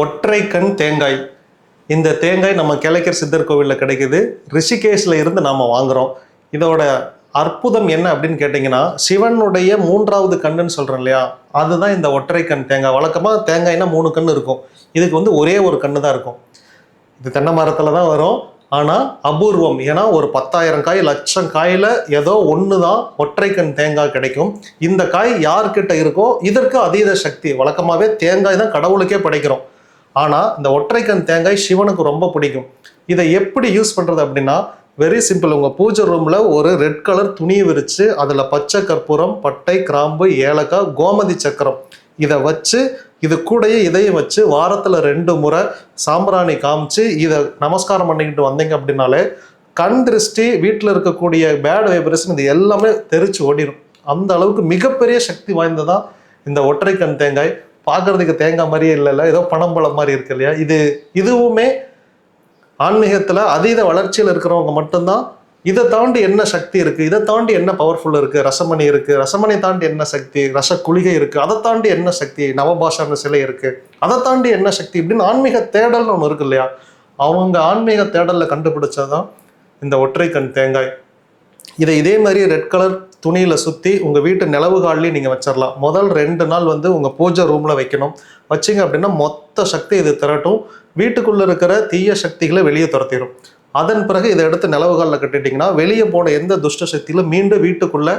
ஒற்றை கண் தேங்காய். இந்த தேங்காய் நம்ம கிழக்கர் சித்தர் கோவிலில் கிடைக்குது. ரிஷிகேஷில் இருந்து நாம் வாங்குறோம். இதோட அற்புதம் என்ன அப்படின்னு கேட்டிங்கன்னா சிவனுடைய மூன்றாவது கண்ணுன்னு சொல்கிறோம் இல்லையா? அதுதான் இந்த ஒற்றை கண் தேங்காய். வழக்கமாக தேங்காய்னா மூணு கண் இருக்கும். இதுக்கு வந்து ஒரே ஒரு கண்ணு தான் இருக்கும். இது தென்னை மரத்தில் தான் வரும். ஆனால் அபூர்வம். ஏன்னா ஒரு பத்தாயிரம் காய் லட்சம் காயில் ஏதோ ஒன்று தான் ஒற்றை கண் தேங்காய் கிடைக்கும். இந்த காய் யார்கிட்ட இருக்கோ இதற்கு அதீத சக்தி. வழக்கமாகவே தேங்காய் தான் கடவுளுக்கே படைக்கிறோம். ஆனால் இந்த ஒற்றைக்கண் தேங்காய் சிவனுக்கு ரொம்ப பிடிக்கும். இதை எப்படி யூஸ் பண்ணுறது அப்படின்னா வெரி சிம்பிள் உங்கள் பூஜை ரூமில் ஒரு ரெட் கலர் துணியை விரித்து அதில் பச்சை கற்பூரம் பட்டை கிராம்பு ஏலக்காய் கோமதி சக்கரம். இதை வச்சு இது கூடயே இதையும் வச்சு வாரத்தில் ரெண்டு முறை சாம்பிராணி காமிச்சு இதை நமஸ்காரம் பண்ணிக்கிட்டு வந்தீங்க அப்படின்னாலே கண் திருஷ்டி வீட்டில் இருக்கக்கூடிய பேட் வைப்ரேஷன் இது எல்லாமே தெரிச்சு ஓடிடும் அந்த அளவுக்கு மிகப்பெரிய சக்தி வாய்ந்ததான் இந்த ஒற்றை கண் தேங்காய் பார்க்கறதுக்கு தேங்காய் மாதிரியே இல்லைல்ல? ஏதோ பணம்பழம் மாதிரி இருக்கு இல்லையா? இது இதுவுமே ஆன்மீகத்தில் அதீத வளர்ச்சியில் இருக்கிறவங்க மட்டும்தான். இதை தாண்டி என்ன சக்தி இருக்குது இதை தாண்டி என்ன பவர்ஃபுல் இருக்குது ரசமணி இருக்குது ரசமணி தாண்டி என்ன சக்தி? ரச குளிகை இருக்குது அதை தாண்டி என்ன சக்தி? நவபாஷான சிலை இருக்குது அதை தாண்டி என்ன சக்தி? இப்படின்னு ஆன்மீக தேடல்னு ஒன்று இருக்கு இல்லையா? அவங்க ஆன்மீக தேடலில் கண்டுபிடிச்சதான் இந்த ஒற்றை கண் தேங்காய். இதை இதே மாதிரி ரெட் கலர் துணியில் சுற்றி உங்கள் வீட்டு நிலவு நீங்கள் வச்சிடலாம் முதல் ரெண்டு நாள் வந்து உங்கள் பூஜை ரூமில் வைக்கணும். வச்சிங்க அப்படின்னா மொத்த சக்தி இது திரட்டும். வீட்டுக்குள்ளே இருக்கிற தீய சக்திகளை வெளியே துரத்திடும். அதன் பிறகு இதை எடுத்து நிலவு காலில் கட்டிட்டிங்கன்னா வெளியே போன எந்த துஷ்ட சக்தியிலும் மீண்டும் வீட்டுக்குள்ளே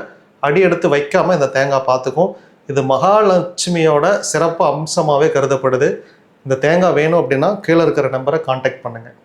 அடி எடுத்து வைக்காமல் இந்த தேங்காய் பார்த்துக்கும் இது மகாலட்சுமியோட சிறப்பு அம்சமாகவே கருதப்படுது. இந்த தேங்காய் வேணும் அப்படின்னா கீழே இருக்கிற நம்பரை காண்டாக்ட் பண்ணுங்கள்